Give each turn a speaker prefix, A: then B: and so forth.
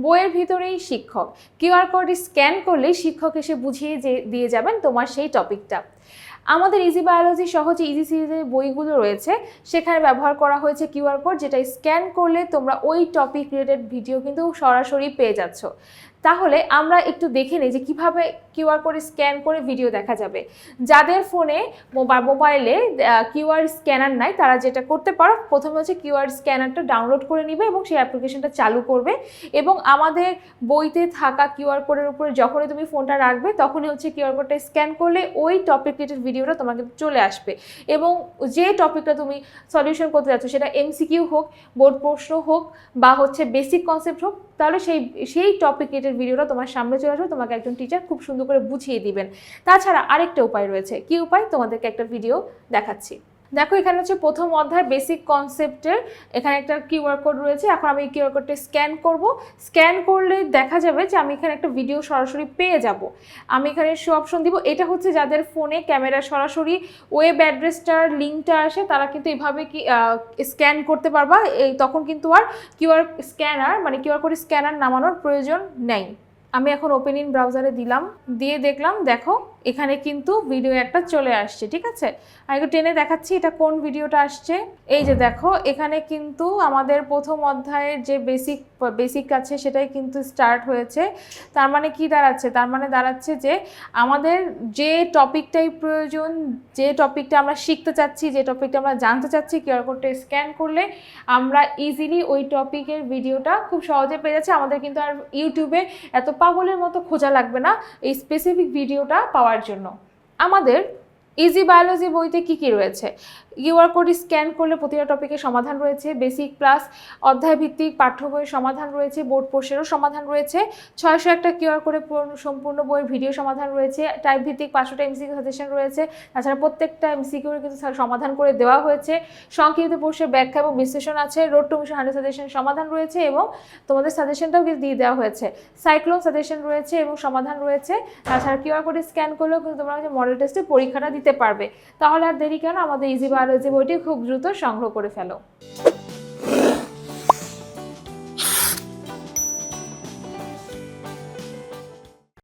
A: বইয়ের ভিতরেই শিক্ষক। কিউআর কোড স্ক্যান করলেই শিক্ষক এসে বুঝিয়ে যে- দিয়ে যাবেন তোমার সেই টপিকটা। আমাদের ইজি বায়োলজি সহজে ইজি সিরিজের বইগুলো রয়েছে। সেখানে ব্যবহার করা হয়েছে কিউআর কোড, যেটা স্ক্যান করলে তোমরা ওই টপিক রিলেটেড ভিডিও কিন্তু সরাসরি পেয়ে যাচ্ছ। তাহলে আমরা একটু দেখে নিই যে কীভাবে কিউআর কোড স্ক্যান করে ভিডিও দেখা যাবে। যাদের ফোনে মোবাইল মোবাইলে কিউআর স্ক্যানার নাই, তারা যেটা করতে পারো, প্রথমে হচ্ছে কিউআর স্ক্যানারটা ডাউনলোড করে নিবে এবং সেই অ্যাপ্লিকেশনটা চালু করবে। এবং আমাদের বইতে থাকা কিউআর কোডের উপরে যখনই তুমি ফোনটা রাখবে, তখনই হচ্ছে কিউআর কোডটা স্ক্যান করলে ওই টপিক রিলেটেড ভিডিওটা তোমাকে চলে আসবে। এবং যে টপিকটা তুমি সলিউশন করতে যাচ্ছ, সেটা এমসিকিউ হোক বোর্ড প্রশ্ন হোক, বা হচ্ছে বেসিক কনসেপ্ট হোক, তাহলে সেই সেই টপিক রিলেটেড ভিডিওটা তোমার সামনে চলে আসবে, তোমাকে একজন টিচার খুব সুন্দর করে বুঝিয়ে দিবেন। তাছাড়া আরেকটা উপায় রয়েছে। কি উপায়? তোমাদেরকে একটা ভিডিও দেখাচ্ছি। দেখো, এখানে হচ্ছে প্রথম অধ্যায় বেসিক কনসেপ্টের এখানে একটা কিউআর কোড রয়েছে। এখন আমি এই কিউআর কোডটা স্ক্যান করব। স্ক্যান করলে দেখা যাবে যে আমি এখানে একটা ভিডিও সরাসরি পেয়ে যাব। আমি এখানে শো অপশন দিব। এটা হচ্ছে যাদের ফোনে ক্যামেরা সরাসরি ওয়েব অ্যাড্রেসটার লিঙ্কটা আসে, তারা কিন্তু এভাবে কি স্ক্যান করতে পারবা। এই তখন কিন্তু আর কিউআর স্ক্যানার মানে কিউআর কোড স্ক্যানার নামানোর প্রয়োজন নেই। আমি এখন ওপেন ইন ব্রাউজারে দিলাম। দিয়ে দেখলাম, দেখো এখানে কিন্তু ভিডিও একটা চলে আসছে, ঠিক আছে? আমি একটু টেনে দেখাচ্ছি এটা কোন ভিডিওটা আসছে। এই যে দেখো, এখানে কিন্তু আমাদের প্রথম অধ্যায়ের যে বেসিক বেসিক আছে সেটাই কিন্তু স্টার্ট হয়েছে। তার মানে কি দাঁড়াচ্ছে? তার মানে দাঁড়াচ্ছে যে আমাদের যে টপিকটাই প্রয়োজন, যে টপিকটা আমরা শিখতে চাচ্ছি, যে টপিকটা আমরা জানতে চাচ্ছি কিউআর কোডটা স্ক্যান করলে আমরা ইজিলি ওই টপিকের ভিডিওটা খুব সহজে পেয়ে যাচ্ছি। আমাদের কিন্তু আর ইউটিউবে এত পাগলের মতো খোঁজা লাগবে না। এই স্পেসিফিক ভিডিওটা পাওয়ার জন্য। আমাদের ইজি বায়োলজি বইতে কি কি রয়েছে? কিউআর কোড স্ক্যান করলে প্রতিটা টপিকের সমাধান রয়েছে। বেসিক প্লাস অধ্যায় ভিত্তিক পাঠ্য বইয়ের সমাধান রয়েছে বোর্ড প্রশ্নেরও সমাধান রয়েছে। ছয়শো একটা কিউআর কোডে সম্পূর্ণ বইয়ের ভিডিও সমাধান রয়েছে। টাইপ ভিত্তিক পাঁচশোটা এমসিকিউ সাজেশন রয়েছে। তাছাড়া প্রত্যেকটা এমসিকিউর কিন্তু সমাধান করে দেওয়া হয়েছে। সংক্ষিপ্ত প্রশ্নের ব্যাখ্যা এবং বিশ্লেষণ আছে। Road to mission hundred suggestion সমাধান রয়েছে এবং তোমাদের সাজেশনটাও কিন্তু দিয়ে দেওয়া হয়েছে। সাইক্লোন সাজেশন রয়েছে এবং সমাধান রয়েছে। তাছাড়া কিউআর কোডে স্ক্যান করলেও কিন্তু তোমরা মডেল টেস্টে পরীক্ষাটা দিতে পারবে। তাহলে আর দেরি কেন? আমাদের ইজি বায়োলজি বইটি খুব দ্রুত সংগ্রহ করে ফেলো।